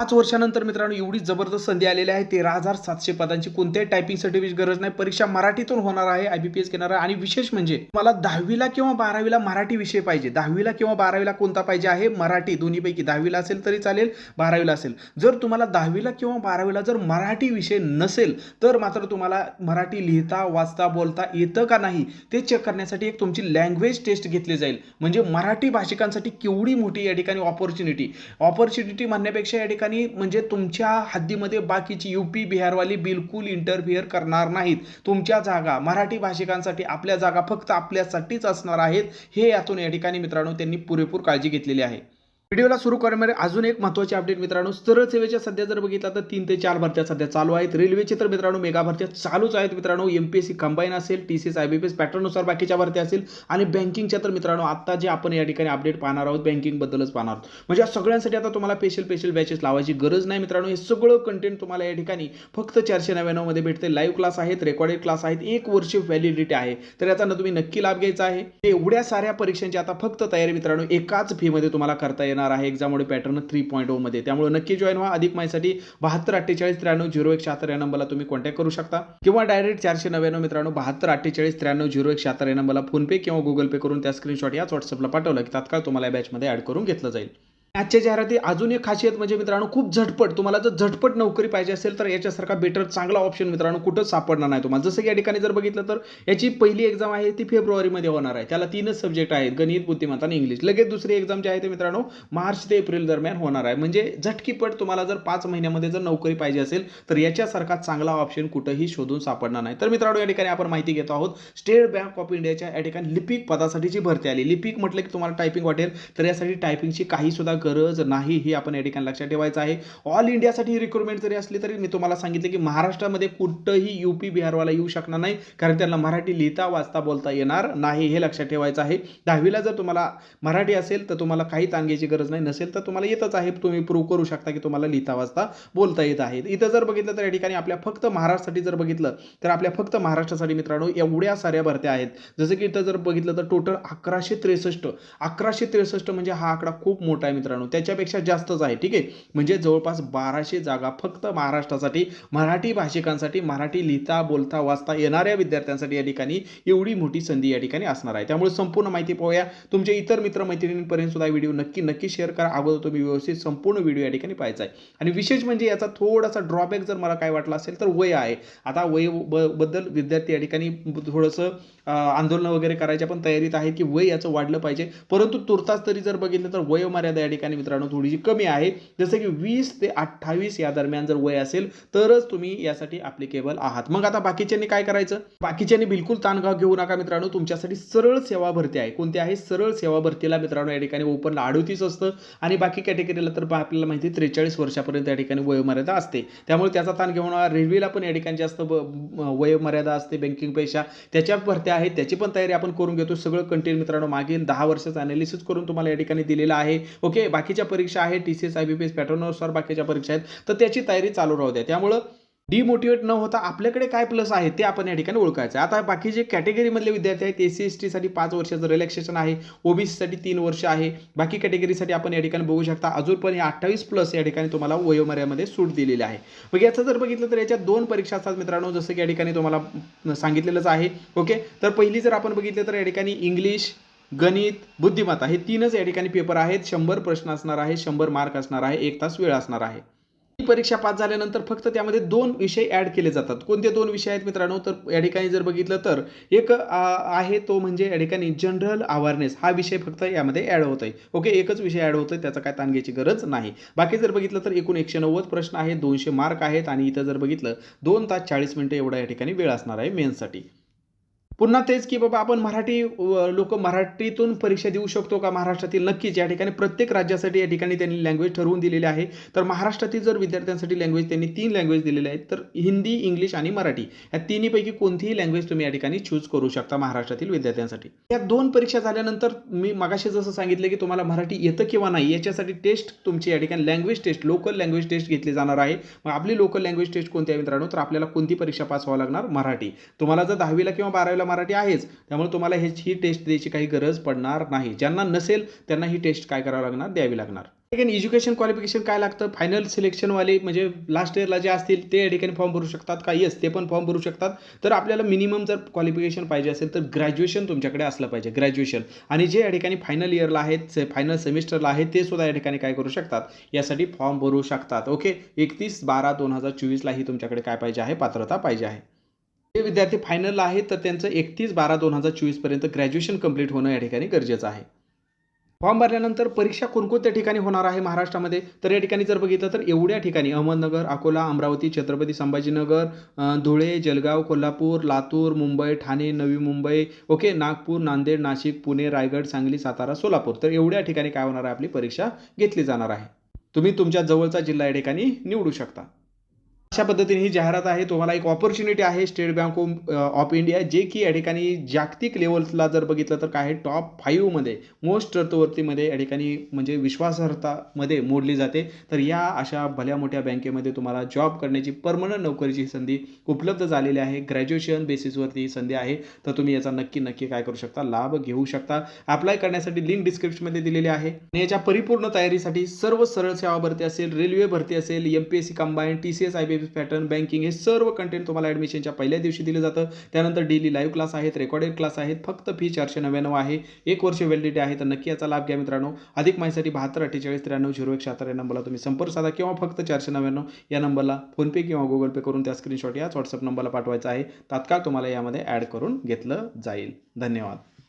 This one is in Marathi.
पाच वर्षानंतर मित्रांनो एवढी जबरदस्त संधी आलेली आहे. तेरा हजार सातशे पदांची कोणत्याही टायपिंग सर्टिफिकेट गरज नाही. परीक्षा मराठीतून होणार आहे आय बी पी एस घेणार आहे. आणि विशेष म्हणजे मला दहावीला किंवा बारावीला मराठी विषय पाहिजे. दहावीला किंवा बारावीला कोणता पाहिजे आहे? मराठी. दोन्हीपैकी दहावीला असेल तरी चालेल बारावीला असेल. जर तुम्हाला दहावीला किंवा बारावीला जर मराठी विषय नसेल तर मात्र तुम्हाला मराठी लिहिता वाचता बोलता येतं का नाही ते चेक करण्यासाठी एक तुमची लँग्वेज टेस्ट घेतली जाईल. म्हणजे मराठी भाषिकांसाठी केवढी मोठी या ठिकाणी ऑपॉर्च्युनिटी ऑपॉर्च्युनिटी म्हणण्यापेक्षा या ठिकाणी म्हणजे तुमच्या हद्दीमध्ये बाकीची यूपी बिहारवाली बिलकुल इंटरफिअर करणार नाहीत. तुमच्या जागा मराठी भाषिकांसाठी आपल्या जागा फक्त आपल्यासाठीच असणार आहेत हे यातून या ठिकाणी मित्रांनो त्यांनी पुरेपूर काळजी घेतलेली आहे. व्हिडिओला सुरू करणारे अजून एक महत्त्वाची अपडेट मित्रांनो सरळ सेवेच्या सध्या जर बघितला तर तीन ते चार भरत्या सध्या चालू आहेत. रेल्वेचे तर मित्रांनो मेगा भरत्या चालूच आहेत मित्रांनो. M P S C combine असेल T C S I B P S पॅटर्ननुसार बाकीच्या भरत्या असेल. आणि बँकिंगच्या तर मित्रांनो आता जे आपण या ठिकाणी अपडेट पाहणार आहोत बँकिंगबद्दलच पाहणार आहोत. म्हणजे या सगळ्यांसाठी आता तुम्हाला स्पेशल स्पेशल बॅचेस लावायची गरज नाही मित्रांनो. हे सगळं कंटेंट तुम्हाला या ठिकाणी फक्त चारशे नव्याण्णवमध्ये भेटते. लाईव्ह क्लास आहेत रेकॉर्डेड क्लास आहेत. एक वर्ष व्हॅलिडिटी आहे. तर याचा ना तुम्ही नक्की लाभ घ्यायचा आहे. एवढ्या साऱ्या परीक्षांची आता फक्त तयारी मित्रांनो एकाच फीमध्ये तुम्हाला करता येणार आहे. एक्झाममुळे पॅटर्न थ्री पॉईंट ओमध्ये त्यामुळे नक्की जॉईन व्हा. अधिक माहितीसाठी बहात्तर अठ्ठेचाळीस त्र्याण्णव झिरो एक शहात्तर या नंबरला तुम्ही कॉन्टॅक्ट करू शकता. किंवा डायरेक्ट चारशे नव्याण्णव मित्रांनो बहात्तर अठ्ठेचाळीस त्र्याण्णव झिरो एक शहात्तर या नंबरला फोनपे किंवा गुगल पे करून त्या स्क्रीनशॉट याच व्हॉट्सअपला पाठवलं की तात्काळ तुम्हाला या बॅचमध्ये ॲड करून घेतलं जाईल. आजच्या जाहिराती अजून एक खासियत म्हणजे मित्रांनो खूप झटपट. तुम्हाला जर झटपट नोकरी पाहिजे असेल तर याच्यासारखा बेटर चांगला ऑप्शन मित्रांनो कुठंच सापडणार नाही तुम्हाला. जसं की या ठिकाणी जर बघितलं तर याची पहिली एक्झाम आहे ती फेब्रुवारीमध्ये होणार आहे. त्याला तीनच सब्जेक्ट आहेत गणित बुद्धिमत्ता आणि इंग्लिश लगेच दुसरी एक्झाम जी आहे ते मित्रांनो मार्च ते एप्रिल दरम्यान होणार आहे. म्हणजे झटकीपट तुम्हाला जर पाच महिन्यामध्ये जर नोकरी पाहिजे असेल तर याच्यासारखा चांगला ऑप्शन कुठंही शोधून सापडणार नाही. तर मित्रांनो या ठिकाणी आपण माहिती घेतो आहोत स्टेट बँक ऑफ इंडियाच्या या ठिकाणी लिपिक पदासाठीची भरती आली. लिपिक म्हटलं की तुम्हाला टायपिंग वाटेल तर यासाठी टायपिंगची काही सुद्धा गरज नाही ही आपण या ठिकाणी लक्षात ठेवायचं आहे. ऑल इंडियासाठी रिक्रुटमेंट जरी असली तरी मी तुम्हाला सांगितलं की महाराष्ट्रामध्ये कुठंही युपी बिहारवाला येऊ शकणार नाही. कारण त्यांना मराठी लिहिता वाचता बोलता येणार नाही हे लक्षात ठेवायचं आहे. दहावीला जर तुम्हाला मराठी असेल तर तुम्हाला काही ताण गरज नाही. नसेल तर तुम्हाला येतच आहे. तुम्ही प्रूव्ह करू शकता की तुम्हाला लिहिता वाचता बोलता येत आहे. इथं जर बघितलं तर या ठिकाणी आपल्या फक्त महाराष्ट्रासाठी जर बघितलं तर आपल्या फक्त महाराष्ट्रासाठी मित्रांनो एवढ्या साऱ्या भरत्या आहेत. जसं की इथं जर बघितलं तर टोटल अकराशे त्रेसष्ट अकराशे त्रेसष्ट म्हणजे हा आकडा खूप मोठा आहे मित्रांनो. त्याच्यापेक्षा जास्तच आहे ठीक आहे? म्हणजे जवळपास बाराशे जागा फक्त महाराष्ट्रासाठी मराठी भाषिकांसाठी मराठी लिहिता बोलता वाचता येणाऱ्या विद्यार्थ्यांसाठी या ठिकाणी एवढी मोठी संधी या ठिकाणी असणार आहे. त्यामुळे संपूर्ण माहिती पाहूया. तुमच्या इतर मित्रमैत्रिणींपर्यंत सुद्धा व्हिडिओ नक्की नक्की शेअर करा. अगोदर तुम्ही व्यवस्थित संपूर्ण व्हिडिओ या ठिकाणी पाहायचा आहे. आणि विशेष म्हणजे याचा थोडासा ड्रॉबॅक जर मला काय वाटला असेल तर वय आहे. आता वय ब बद्दल विद्यार्थी या ठिकाणी थोडंसं आंदोलन वगैरे करायच्या पण तयारीत आहेत की वय याचं वाढलं पाहिजे. परंतु तुर्तास तरी जर बघितलं तर वयोमर्यादा या ठिकाणी मित्रांनो थोडीशी कमी आहे. जसं की वीस ते अठ्ठावीस या दरम्यान जर वय असेल तरच तुम्ही यासाठी अप्लिकेबल आहात. मग आता बाकीच्यांनी काय करायचं? बाकीच्यांनी बिलकुल ताणगाव घेऊ नका मित्रांनो. तुमच्यासाठी सरळ सेवा भरती आहे. कोणती आहे? सरळ सेवा भरतीला मित्रांनो या ठिकाणी ओपनला अडोतीस असतं. आणि बाकी कॅटेगरीला तर आपल्याला माहिती आहे त्रेचाळीस वर्षापर्यंत या ठिकाणी वयोमर्यादा असते. त्यामुळे त्याचा ताण घेऊन रेल्वेला पण या ठिकाणी जास्त वयोमर्यादा असते बँकिंग बँकिंगपेक्षा त्याच्या भरत्या आहेत त्याची पण तयारी आपण करून घेतो. सगळं कंटेंट मित्रांनो मागील दहा वर्षाचं अनालिसिस करून तुम्हाला या ठिकाणी दिलेलं आहे. ओके बाकीच्या परीक्षा आहे T C S I B P S पॅटर्ननुसार बाकीच्या परीक्षा आहेत तर त्याची तयारी चालू राहू द्या. त्यामुळं डिमोटिवेट न होता आपल्याकडे काय प्लस आहे ते आपण या ठिकाणी ओळखायचं आता बाकी जे कॅटेगरीमधले विद्यार्थी आहेत एस सी एस टीसाठी पाच वर्षाचं रिलॅक्सेशन आहे ओबीसीसाठी तीन वर्ष आहे. बाकी कॅटेगरीसाठी आपण या ठिकाणी बघू शकता अजून पण हे अठ्ठावीस प्लस या ठिकाणी तुम्हाला वयोमर्यामध्ये सूट दिलेली आहे. मग याचं जर बघितलं तर याच्या दोन परीक्षा असतात मित्रांनो जसं की या ठिकाणी तुम्हाला सांगितलेलंच आहे. ओके तर पहिली जर आपण बघितलं तर या ठिकाणी इंग्लिश गणित बुद्धिमत्ता हे तीनच या ठिकाणी पेपर आहेत. शंभर प्रश्न असणार आहे शंभर मार्क असणार आहे एक तास वेळ असणार आहे. ही परीक्षा पास झाल्यानंतर फक्त त्यामध्ये दोन विषय ॲड केले जातात. कोणते दोन विषय आहेत मित्रांनो? तर या ठिकाणी जर बघितलं तर एक आहे तो म्हणजे या ठिकाणी जनरल अवेअरनेस हा विषय फक्त यामध्ये ॲड होत आहे ओके एकच विषय ॲड होतोय त्याचा काय ताण घ्यायची गरज नाही. बाकी जर बघितलं तर एकूण एकशे नव्वद प्रश्न आहेत दोनशे मार्क आहेत आणि इथं जर बघितलं दोन तास चाळीस मिनिटं एवढा या ठिकाणी वेळ असणार आहे मेन्ससाठी पुन्हा तेच की बाबा आपण मराठी लोक मराठीतून परीक्षा देऊ शकतो का? महाराष्ट्रातील नक्कीच या ठिकाणी प्रत्येक राज्यासाठी या ठिकाणी त्यांनी लँग्वेज ठरवून दिलेली आहे. तर महाराष्ट्रातील जर विद्यार्थ्यांसाठी लँग्वेज त्यांनी तीन लँग्वेज दिलेले आहेत तर हिंदी इंग्लिश आणि मराठी. या तिन्हीपैकी कोणतीही लँग्वेज तुम्ही या ठिकाणी चूज करू शकता महाराष्ट्रातील विद्यार्थ्यांसाठी. या दोन परीक्षा झाल्यानंतर मी मगाशी जसं सांगितलं की तुम्हाला मराठी येतं किंवा नाही याच्यासाठी टेस्ट तुमची या ठिकाणी language test local language test घेतली जाणार आहे. मग आपली लोकल लँग्वेज टेस्ट कोणती आहे मित्रांनो? तर आपल्याला कोणती परीक्षा पास व्हावं लागणार? मराठी. तुम्हाला जर दहावीला किंवा बारावीला मराठी आहेच. त्यामुळे तुम्हाला ह्याची ही टेस्ट द्यायची काही गरज पडणार नाही. ज्यांना नसेल त्यांना ही टेस्ट काय करावं लागणार? द्यावी लागणार. ठिकाणी एज्युकेशन क्वालिफिकेशन काय लागतं? फायनल सिलेक्शनवाले म्हणजे लास्ट इयरला जे असतील ते या ठिकाणी फॉर्म भरू शकतात. का येस ते पण फॉर्म भरू शकतात. तर आपल्याला मिनिमम जर क्वालिफिकेशन पाहिजे असेल तर ग्रॅज्युएशन तुमच्याकडे असलं पाहिजे. ग्रॅज्युएशन आणि जे या ठिकाणी फायनल इयरला आहेत फायनल सेमिस्टरला आहेत ते सुद्धा या ठिकाणी काय करू शकतात? यासाठी फॉर्म भरू शकतात. ओके एकतीस बारा दोन हजार चोवीसलाही तुमच्याकडे काय पाहिजे आहे? पात्रता पाहिजे आहे. जे विद्यार्थी फायनलला आहेत तर त्यांचं एकतीस बारा दोन हजार चोवीसपर्यंत ग्रॅज्युएशन कंप्लीट होणं या ठिकाणी गरजेचं आहे. फॉर्म भरल्यानंतर परीक्षा कोणकोणत्या ठिकाणी होणार आहे महाराष्ट्रामध्ये? तर या ठिकाणी जर बघितलं तर एवढ्या ठिकाणी अहमदनगर अकोला अमरावती छत्रपती संभाजीनगर धुळे जलगाव कोल्हापूर लातूर मुंबई ठाणे नवी मुंबई ओके नागपूर नांदेड नाशिक पुणे रायगड सांगली सातारा सोलापूर. तर एवढ्या ठिकाणी काय होणार आहे? आपली परीक्षा घेतली जाणार आहे. तुम्ही तुमच्या जवळचा जिल्हा या ठिकाणी निवडू शकता. अशा पद्धतीने ही जाहिरात आहे. तुम्हाला एक ऑपॉर्च्युनिटी आहे स्टेट बँक ऑफ इंडिया जे की या ठिकाणी जागतिक लेवलला जर बघितलं तर काय आहे टॉप फाईव्हमध्ये मोस्ट अर्थवर्तीमध्ये या ठिकाणी म्हणजे विश्वासार्हतामध्ये मोडली जाते. तर या अशा भल्या मोठ्या बँकेमध्ये तुम्हाला जॉब करण्याची परमनंट नोकरीची संधी उपलब्ध झालेली आहे. ग्रॅज्युएशन बेसिसवरती ही संधी आहे. तर तुम्ही याचा नक्की नक्की काय करू शकता? लाभ घेऊ शकता. अप्लाय करण्यासाठी लिंक डिस्क्रिप्शनमध्ये दिलेली आहे. आणि याच्या परिपूर्ण तयारीसाठी सर्व सरळ सेवा भरती असेल रेल्वे भरती असेल M P S C combine T C S I B S pattern banking हे सर्व कंटेंट तुम्हाला ॲडमिशनच्या पहिल्या दिवशी दिलं जातं. त्यानंतर डेली लाईव्ह क्लास आहेत रेकॉर्डेड क्लास आहेत फक्त फी चारशे नव्याण्णव आहे. एक वर्ष व्हॅलिडिटी आहे तर नक्की याचा लाभ घ्या मित्रांनो. अधिक माहितीसाठी बहात्तर अठ्ठेचाळीस त्र्याण्णव झिरो एक शहात्तर या नंबरला तुम्ही संपर्क साधा किंवा फक्त चारशे नव्याण्णव या नंबरला फोनपे किंवा गुगल पे करून त्या स्क्रीनशॉट याच व्हॉट्सअप नंबरला पाठवायचा आहे. तात्काळ तुम्हाला यामध्ये ॲड करून घेतलं जाईल. धन्यवाद.